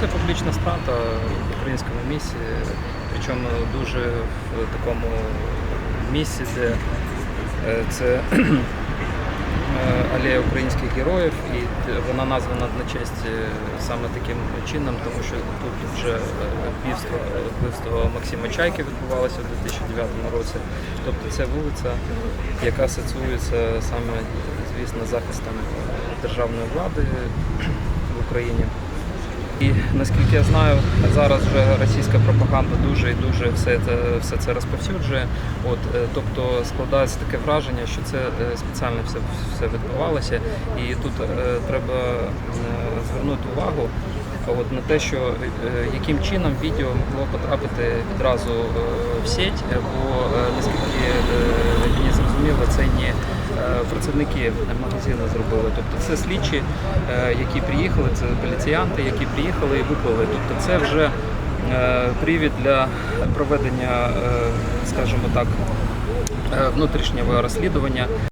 це публічна страта в українському місці, причому дуже в такому місці, де е, це е, алея українських героїв, і вона названа на честь е, саме таким чином, тому що тут вже вбивство, вбивство Максима Чайки відбувалося у 2009 році. Тобто це вулиця, яка асоціюється саме, звісно, захистом державної влади в Україні. І наскільки я знаю, зараз вже російська пропаганда дуже і дуже все це, все це розповсюджує. От, е, тобто складається таке враження, що це е, спеціально все, все відбувалося. І тут е, треба звернути увагу от, на те, що яким чином відео могло потрапити відразу в сеть, бо наскільки працівники магазину зробили. Тобто це слідчі, е, які приїхали, це поліціянти, які приїхали і виклали. Тобто це вже е, привід для проведення, е, скажімо так, е, внутрішнього розслідування.